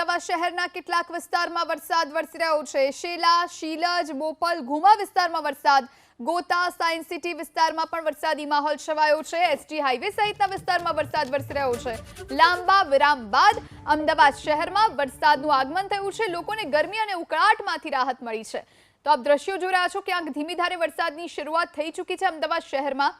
અમદાવાદ શહેરના કેટલાક વિસ્તારમાં વરસાદ વરસી રહ્યો છે. શેલા, શીલજ, બોપલ, ઘુમા વિસ્તારમાં વરસાદ. ગોતા સાયન્સ સિટી વિસ્તારમાં પણ વરસાદી માહોલ છવાયો છે. એસટી હાઈવે સહિતના વિસ્તારમાં વરસાદ વરસી રહ્યો છે. લાંબા વિરામ બાદ અમદાવાદ શહેરમાં વરસાદનું આગમન થયું છે. લોકોને ગરમી અને ઉકળાટમાંથી રાહત મળી છે. તો આપ દ્રશ્યો જોઈ રહ્યા છો ક્યાંક ધીમી ધારે વરસાદની શરૂઆત થઈ ચૂકી છે અમદાવાદ શહેરમાં.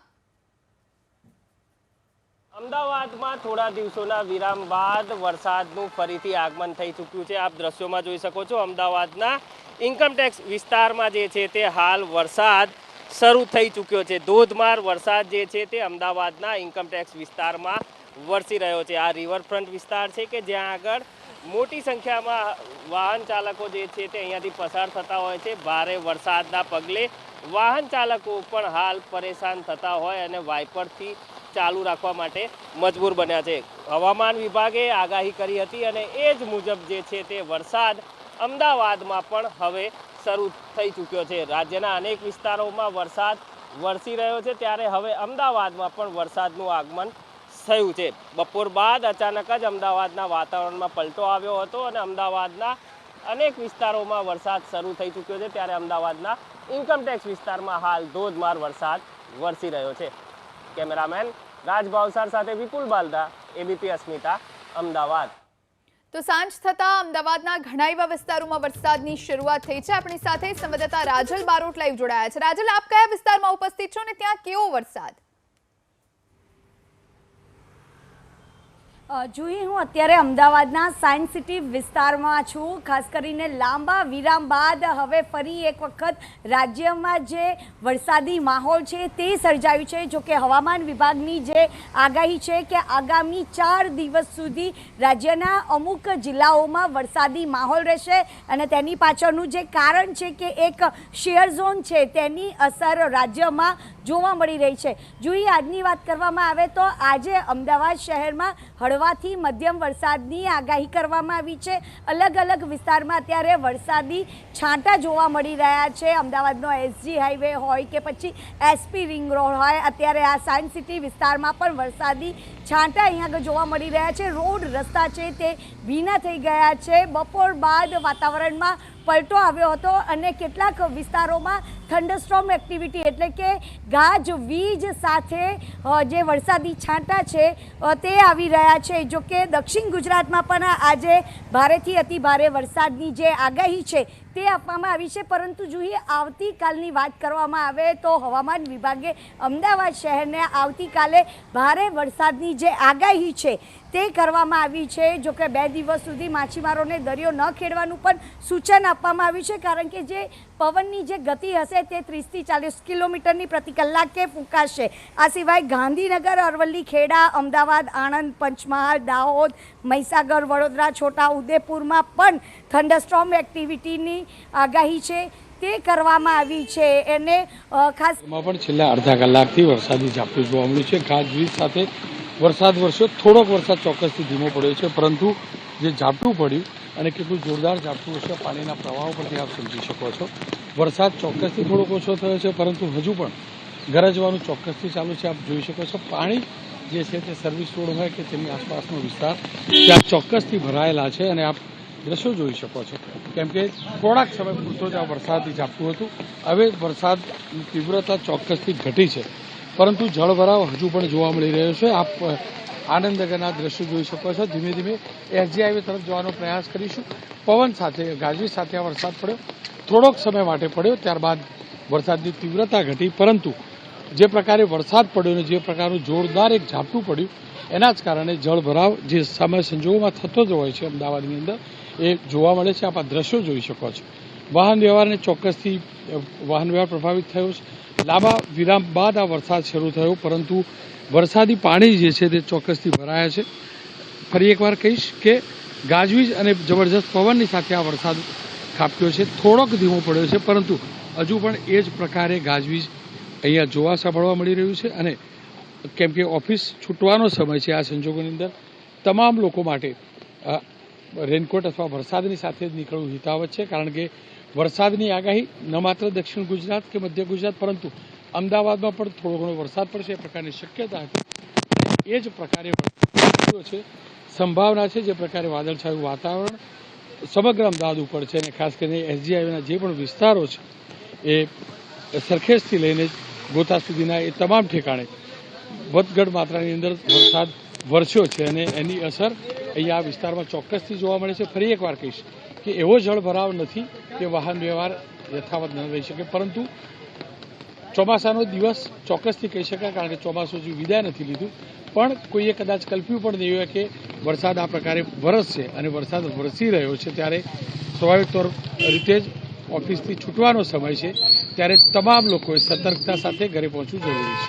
અમદાવાદમાં થોડા દિવસોના વિરામ બાદ વરસાદનું ફરીથી આગમન થઈ ચૂક્યું છે. આપ દ્રશ્યોમાં જોઈ શકો છો, અમદાવાદના ઇન્કમટેક્સ વિસ્તારમાં જે છે તે હાલ વરસાદ શરૂ થઈ ચૂક્યો છે. ધોધમાર વરસાદ જે છે તે અમદાવાદના ઇન્કમટેક્સ વિસ્તારમાં વરસી રહ્યો છે. આ રિવરફ્રન્ટ વિસ્તાર છે કે જ્યાં આગળ મોટી સંખ્યામાં વાહન ચાલકો જે છે તે અહીંયાથી પસાર થતા હોય છે. ભારે વરસાદના પગલે વાહન ચાલકો પણ હાલ પરેશાન થતા હોય અને વાઇપરથી ચાલુ રાખવા માટે મજબૂર બન્યા છે. હવામાન વિભાગે આગાહી કરી હતી અને એ જ મુજબ જે છે તે વરસાદ અમદાવાદમાં પણ હવે શરૂ થઈ ચૂક્યો છે. રાજ્યના અનેક વિસ્તારોમાં વરસાદ વરસી રહ્યો છે ત્યારે હવે અમદાવાદમાં પણ વરસાદનું આગમન થયું છે. બપોર બાદ અચાનક જ અમદાવાદના વાતાવરણમાં પલટો આવ્યો હતો અને અમદાવાદના અનેક વિસ્તારોમાં વરસાદ શરૂ થઈ ચૂક્યો છે ત્યારે અમદાવાદના ઇન્કમટેક્સ વિસ્તારમાં હાલ ધોધમાર વરસાદ વરસી રહ્યો છે. કેમેરામેન રાજ ભાવસાર સાથે વિપુલ બાલદા એબીપી અસ્મિતા, અમદાવાદ. તો સાંજ થતા અમદાવાદના ઘણા એવા વિસ્તારોમાં વરસાદની શરૂઆત થઈ છે. આપણી સાથે સંવાદદાતા રાજલ બારોટ લાઈવ જોડાયા છે. રાજલ, આપ કયા વિસ્તારમાં ઉપસ્થિત છો ને ત્યાં કેવો વરસાદ? જોઈએ હું અત્યારે અમદાવાદના સાયન્સ સિટી વિસ્તારમાં છું. ખાસ કરીને લાંબા વિરામ બાદ હવે ફરી એક વખત રાજ્યમાં જે વરસાદી માહોલ છે તે સર્જાયું છે. જો કે હવામાન વિભાગની જે આગાહી છે કે આગામી ચાર દિવસ સુધી રાજ્યના અમુક જિલ્લાઓમાં વરસાદી માહોલ રહેશે અને તેની પાછળનું જે કારણ છે કે એક શેર ઝોન છે તેની અસર રાજ્યમાં જોવા મળી રહી છે. જોઈએ આજની વાત કરવામાં આવે તો આજે અમદાવાદ શહેરમાં હળવાથી મધ્યમ વરસાદની આગાહી કરવામાં આવી છે. અલગ અલગ વિસ્તારમાં અત્યારે વરસાદી છાંટા જોવા મળી રહ્યા છે. અમદાવાદનો એસજી હાઈવે હોય કે પછી એસપી રિંગ રોડ હોય, અત્યારે આ સાયન્સ સિટી વિસ્તારમાં પણ વરસાદી છાંટા અહીંયા આગળ જોવા મળી રહ્યા છે. રોડ રસ્તા છે તે ભીના થઈ ગયા છે. બપોર બાદ વાતાવરણમાં પલટો આવ્યો હતો અને કેટલાક વિસ્તારોમાં થંડરસ્ટ્રોમ એક્ટિવિટી એટલે કે ગાજ વીજ સાથે જે વરસાદી છાંટા છે તે આવી રહ્યા છે. જો કે દક્ષિણ ગુજરાતમાં પણ આજે ભારેથી અતિ ભારે વરસાદની જે આગાહી છે તે આપવામાં આવી છે, પરંતુ જોઈએ આવતીકાલની વાત કરવામાં આવે તો હવામાન વિભાગે અમદાવાદ શહેરને આવતીકાલે ભારે વરસાદની જે આગાહી છે તે કરવામાં આવી છે. જો કે બે દિવસ સુધી માછીમારોને દરિયો ન ખેડવાનું પણ સૂચન આપવામાં આવ્યું છે, કારણ કે જે પવનની જે ગતિ હશે તે ત્રીસથી ચાલીસ કિલોમીટરની પ્રતિ કલાકે ફૂંકાશે. આ સિવાય ગાંધીનગર, અરવલ્લી, ખેડા, અમદાવાદ, આણંદ, પંચમહાલ, દાહોદ, મહીસાગર, વડોદરા, છોટા ઉદેપુરમાં પણ થંડરસ્ટ્રોમ એક્ટિવિટીની આગાહી છે, તે કરવામાં આવી છે. એને ખાસ પણ છેલ્લા અડધા કલાકથી વરસાદી ઝાપટું જોવા મળ્યું છે. ગાજવીજ સાથે વરસાદ વરસ્યો. થોડોક વરસાદ ચોક્કસથી ધીમો પડ્યો છે, પરંતુ જે ઝાપટું પડ્યું અને કેટલું જોરદાર ઝાપટું હશે પાણીના પ્રવાહો પરથી આપ સમજી શકો છો. વરસાદ ચોક્કસથી થોડોક ઓછો થયો છે, પરંતુ હજુ પણ ગરજવાનું ચોક્કસથી ચાલુ છે. આપ જોઈ શકો છો, પાણી જે છે તે સર્વિસ રોડ હોય કે તેની આસપાસનો વિસ્તાર, ત્યાં ચોક્કસથી ભરાયેલા છે અને આપ દ્રશ્યો જોઈ શકો છો? કેમ કે થોડાક સમય પૂરતો જ આ વરસાદથી ઝાપટું હતું. હવે વરસાદની તીવ્રતા ચોક્કસથી ઘટી છે. પરંતુ જળભરાવ હજુ પણ જોવા મળી રહ્યો છે. આપ આનંદગરના દ્રશ્યો જોઈ શકો છો. ધીમે ધીમે એસજી હાઈવે તરફ જવાનો પ્રયાસ કરીશું. પવન સાથે, ગાજવીજ સાથે આ વરસાદ પડ્યો. થોડોક સમય માટે પડ્યો, ત્યારબાદ વરસાદની તીવ્રતા ઘટી. પરંતુ જે પ્રકારે વરસાદ પડ્યો અને જે પ્રકારનું જોરદાર એક ઝાપટું પડ્યું એના જ કારણે જળભરાવ જે સામાન્ય સંજોગોમાં થતો જ હોય છે અમદાવાદની અંદર, એ જોવા મળે છે. આપ આ દ્રશ્યો જોઈ શકો છો. વાહન વ્યવહારને ચોક્કસથી વાહન વ્યવહાર પ્રભાવિત થયો છે. લાંબા વિરામ બાદ આ વરસાદ શરૂ થયો, પરંતુ વરસાદી પાણી જે છે તે ચોક્કસથી ભરાયા છે. ફરી એકવાર કહીશ કે ગાજવીજ અને જબરજસ્ત પવનની સાથે આ વરસાદ ખાપ્યો છે. થોડોક ધીમો પડ્યો છે, પરંતુ હજુ પણ એ જ પ્રકારે ગાજવીજ અહીંયા જોવા સાંભળવા મળી રહ્યું છે અને કેમ કે ઓફિસ છૂટવાનો સમય છે આ સંજોગોની અંદર. તમામ લોકો માટે રેનકોટ અથવા વરસાદની સાથે જ નીકળવું હિતાવત છે, કારણ કે વરસાદની આગાહી ન માત્ર દક્ષિણ ગુજરાત કે મધ્ય ગુજરાત, પરંતુ અમદાવાદમાં પણ થોડો ઘણો વરસાદ પડશે, એ પ્રકારની શક્યતા હતી. એ જ પ્રકારે છે, સંભાવના છે, જે પ્રકારે વાદળછાયું વાતાવરણ સમગ્ર અમદાવાદ ઉપર છે, અને ખાસ કરીને એસજીઆઈના જે પણ વિસ્તારો છે, એ સરખેજથી લઈને ગોતા સુધીના એ તમામ ઠેકાણે વધઘટ માત્રાની અંદર વરસાદ વરસ્યો છે અને એની અસર અહીંયા આ વિસ્તારમાં ચોક્કસથી જોવા મળે છે. ફરી એકવાર કહીશ કે એવો જળભરાવ નથી કે વાહન વ્યવહાર યથાવત ન રહી શકે. પરંતુ ચોમાસાનો દિવસ ચોક્કસથી કહી શકાય કારણ કે ચોમાસું હજુ વિદાય નથી લીધું. પણ કોઈએ કદાચ કલ્પ્યું પણ નહીં હોય કે વરસાદ આ પ્રકારે વરસશે અને વરસાદ વરસી રહ્યો છે ત્યારે સ્વાભાવિક તોર રીતે જ ઓફિસથી છૂટવાનો સમય છે. ત્યારે તમામ લોકોએ સતર્કતા સાથે ઘરે પહોંચવું જરૂરી છે.